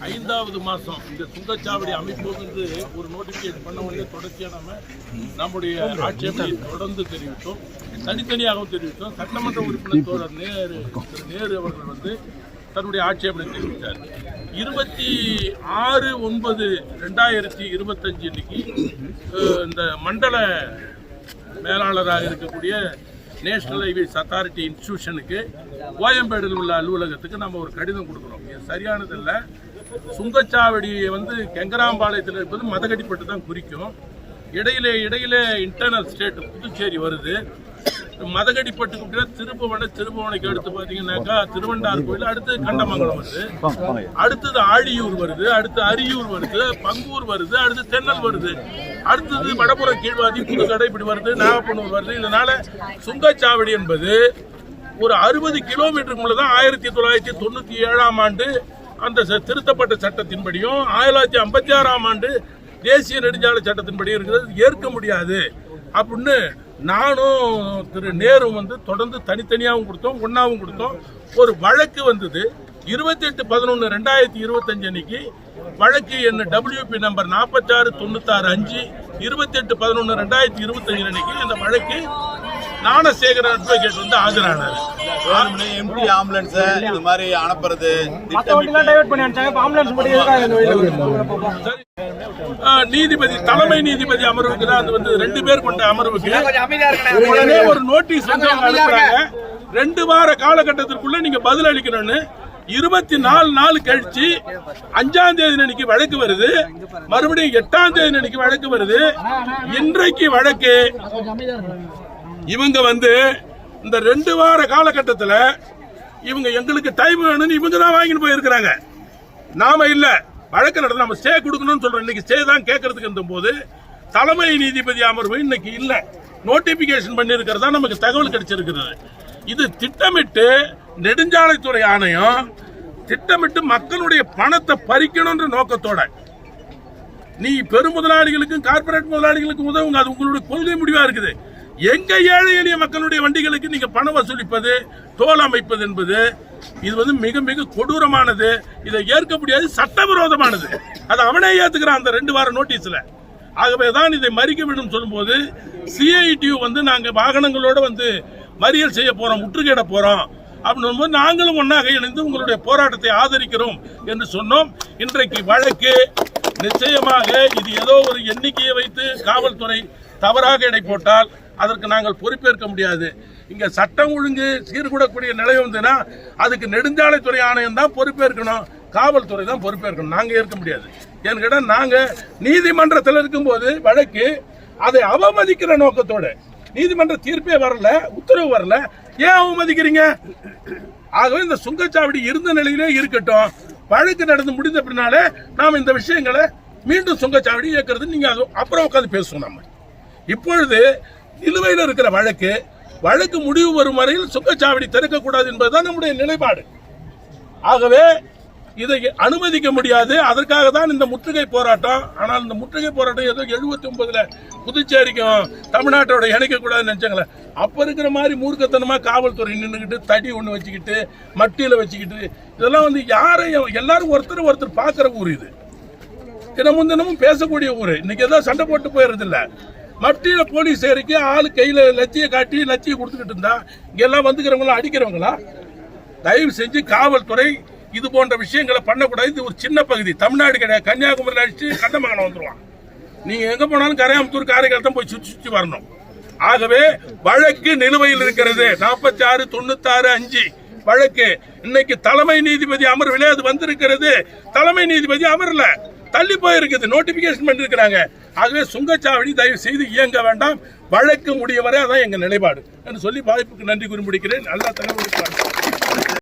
ஐந்தாவது மாதம் இந்த சுங்கச்சாவடி அமைப்பு வந்து ஒரு நோட்டிஃபிகேஷன் பண்ண உடனே தொடர்ச்சியாக நம்ம நம்முடைய ஆட்சேபனை தொடர்ந்து தெரிவித்தோம். தனித்தனியாகவும் தெரிவித்தோம். சட்டமன்ற உறுப்பினர் தோழர் நேரு நேரு அவர்கள் வந்து தன்னுடைய ஆட்சேபனை தெரிவித்தார். இருபத்தி ஆறு ஒன்பது ரெண்டாயிரத்தி இருபத்தஞ்சு இன்னைக்கு இந்த மண்டல மேலாளராக இருக்கக்கூடிய நேஷனல் ஹைவேஸ் அத்தாரிட்டி இன்ஸ்டியூஷனுக்கு கோயம்பேடில் உள்ள அலுவலகத்துக்கு நம்ம ஒரு கடிதம் கொடுக்குறோம். இது சுங்கச்சாவடி சுங்கச்சாவடியை வந்து கெங்கராம்பாளையத்தில் இருப்பது மதகடிப்பட்டு தான் குறிக்கும். இடையிலே இடையிலே இன்டர்னல் ஸ்டேட் புதுச்சேரி வருது. மதகடிப்பட்டு அப்படின்னா திருப்புவனை திருப்புவனைக்கு அடுத்து பார்த்தீங்கன்னாக்கா திருவண்டார் கோயில் அடுத்து கண்டமங்கலம் வருது. அடுத்தது ஆழியூர் வருது அடுத்து அரியூர் வருது பங்கூர் வருது அடுத்து தென்னல் வருது. அடுத்தது வடபுறம் கீழ்வாதி புதுக்கடை இப்படி வருது நாகப்பனூர் வருது. இதனால சுங்கச்சாவடி என்பது ஒரு அறுபது கிலோமீட்டருக்குள்ளதான் ஆயிரத்தி தொள்ளாயிரத்தி தொண்ணூத்தி ஏழாம் ஆண்டு அந்த ச- திருத்தப்பட்ட சட்டத்தின்படியும் ஆயிரத்தி தொள்ளாயிரத்தி ஐம்பத்தி ஆறாம் ஆண்டு தேசிய நெடுஞ்சாலை சட்டத்தின்படியும் இருக்கிறது. ஏற்க முடியாது. அப்படின்னு நானும் திரு நேரு வந்து தொடர்ந்து தனித்தனியாகவும் கொடுத்தோம் ஒன்றாவும் கொடுத்தோம். ஒரு வழக்கு வந்தது. இருபத்தி எட்டு பதினொன்று ரெண்டாயிரத்தி இருபத்தஞ்சு அன்னைக்கு வழக்கு என்ன டபிள்யூபி நம்பர் நாற்பத்தாறு தொண்ணூத்தாறு அஞ்சு இருபத்தி எட்டு பதினொன்று ரெண்டாயிரத்தி இருபத்தஞ்சு அன்னைக்கு இந்த வழக்கு ஞானசேகரன் அட்வொகேட் வந்து ஆஜரானார். எம்டி ஆம்புலன்ஸ் இந்த மாதிரி அனுப்புறது நீதிபதி தலைமை நீதிபதி அமர்வுக்கு தான் அது வந்து ரெண்டு பேர் கொண்ட அமர்வுக்கு உடனே ஒரு நோட்டீஸ் வந்து அவங்க அனுப்புறாங்க. ரெண்டு வார காலகட்டத்திற்குள்ள நீங்க பதில் அளிக்கணும்னு இருபத்தி நாலு நாள் கழிச்சு அஞ்சாம் தேதி அன்னைக்கு வழக்கு வருது. மறுபடியும் எட்டாம் தேதி அன்னைக்கு வழக்கு வருது. இன்றைக்கு வழக்கு இவங்க வந்து இந்த ரெண்டு வார காலகட்டத்தில் இவங்க எங்களுக்கு டைம் வேணும்னு இவங்க தான் வாங்கிட்டு போயிருக்கிறாங்க. நாம இல்ல. வழக்கு நடத்த நம்ம ஸ்டே கொடுக்கணும்னு சொல்றோம். இன்னைக்கு ஸ்டே தான் கேட்கறதுக்கு இருந்த போது தலைமை நீதிபதி அமர்வு இன்னைக்கு இல்ல. நோட்டிபிகேஷன் பண்ணியிருக்கிறதா நமக்கு தகவல் கிடைச்சிருக்கிறது. இது திட்டமிட்டு நெடுஞ்சாலைத்துறை ஆணையம் திட்டமிட்டு மக்களுடைய பணத்தை பறிக்கணும்ன்ற நோக்கத்தோட. நீ பெரும் முதலாளிகளுக்கும் கார்ப்பரேட் முதலாளிகளுக்கும் உதவுங்க. அது உங்களுடைய கொள்கை முடிவா இருக்குது. எங்க ஏழை எளிய மக்களுடைய வண்டிகளுக்கு நீங்க பணம் வசூலிப்பது தோல் அமைப்பது என்பது இது வந்து மிக மிக கொடூரமானது. இதை ஏற்க முடியாது சட்டவிரோதமானது. அது அவனே ஏத்துக்கிறான் அந்த ரெண்டு வார நோட்டீஸ்ல. ஆகவே தான் இதை மறிக்க வேண்டும் சொல்லும்போது சிஐடியு வந்து நாங்க வாகனங்களோட வந்து மறியல் செய்ய போறோம் முற்றுகையிட போறோம். அப்படின்னு போது நாங்களும் ஒன்றாக இணைந்து உங்களுடைய போராட்டத்தை ஆதரிக்கிறோம் என்று சொன்னோம். இன்றைக்கு வழக்கு. நிச்சயமாக இது ஏதோ ஒரு எண்ணிக்கையை வைத்து காவல்துறை தவறாக எடை போட்டால் அதற்கு நாங்கள் பொறுப்பேற்க முடியாது. இங்கே சட்டம் ஒழுங்கு சீர்கூடக்கூடிய நிலை வந்துன்னா அதுக்கு நெடுஞ்சாலைத்துறை ஆணையம் தான் பொறுப்பேற்கணும். காவல்துறை தான் பொறுப்பேற்கணும். நாங்கள் ஏற்க முடியாது. ஏன்னு நாங்கள் நீதிமன்றத்தில் இருக்கும்போது வழக்கு அதை அவமதிக்கிற நோக்கத்தோடு நீதிமன்ற தீர்ப்பே வரல உத்தரவு வரல. ஏன் அவமதிக்கிறீங்க? ஆகவே இந்த சுங்கச்சாவடி இருந்த நிலையிலே இருக்கட்டும். வழக்கு நடந்து முடிந்த பின்னாலே நாம் இந்த விஷயங்களை மீண்டும் சுங்கச்சாவடி இயக்கிறது நீங்கள் அது அப்புறம் உட்காந்து பேசுவோம் நம்ம. இப்பொழுது நிலுவையில் இருக்கிற வழக்கு வழக்கு முடிவு வரும் வரையில் சுங்கச்சாவடி திறக்கக்கூடாது என்பதுதான் நம்முடைய நிலைப்பாடு. ஆகவே இதை அனுமதிக்க முடியாது. அதற்காக தான் இந்த முற்றுகை போராட்டம். ஆனால் இந்த முற்றுகை போராட்டம் ஏதோ எழுபத்தி ஒன்பதுல புதுச்சேரிக்கும் தமிழ்நாட்டோட இணைக்கக்கூடாதுன்னு நினச்சாங்களே. அப்போ இருக்கிற மாதிரி மூர்க்கத்தனமா காவல்துறை நின்றுக்கிட்டு தடி ஒன்று வச்சுக்கிட்டு மட்டியில வச்சுக்கிட்டு இதெல்லாம் வந்து யாரையும் எல்லாரும் ஒருத்தர் ஒருத்தர் பார்க்குற ஊர் இது. தினமும் தினமும் பேசக்கூடிய ஊர். இன்னைக்கு ஏதோ சண்டை போட்டு போயிடுறது மட்டியில போலீஸ் ஏறிக்கு ஆளு கையில லத்தியை காட்டி லத்தியை கொடுத்துக்கிட்டு இருந்தா இங்கெல்லாம் எல்லாம் அடிக்கிறவங்களா? தயவு செஞ்சு காவல்துறை இது போன்ற விஷயங்களை பண்ணக்கூடாது. இது ஒரு சின்ன பகுதி. தமிழ்நாடு கிடையாது. கன்னியாகுமரி அடிச்சு கண்டமங்கலம் வந்துருவான். நீங்க எங்க போனாலும் கரையாம்பத்தூர் காரைக்கால் தான் போய் சுற்றி சுற்றி வரணும். ஆகவே வழக்கு நிலுவையில் இருக்கிறது. நாற்பத்தி ஆறு தொண்ணூத்தாறு அஞ்சு வழக்கு. இன்னைக்கு தலைமை நீதிபதி அமர்விலே அது வந்திருக்கிறது. தலைமை நீதிபதி அமரல. தள்ளி போயிருக்குது. நோட்டிபிகேஷன் பண்ணிருக்கிறாங்க. ஆகவே சுங்கச்சாவடி தயவு செய்து இயங்க வேண்டாம். வழக்கு முடியவரை அதான் எங்கள் நிலைப்பாடு. என்று சொல்லி வாய்ப்புக்கு நன்றி குறிப்பிடுகிறேன் முடிக்கிறேன். நல்லா தகவல்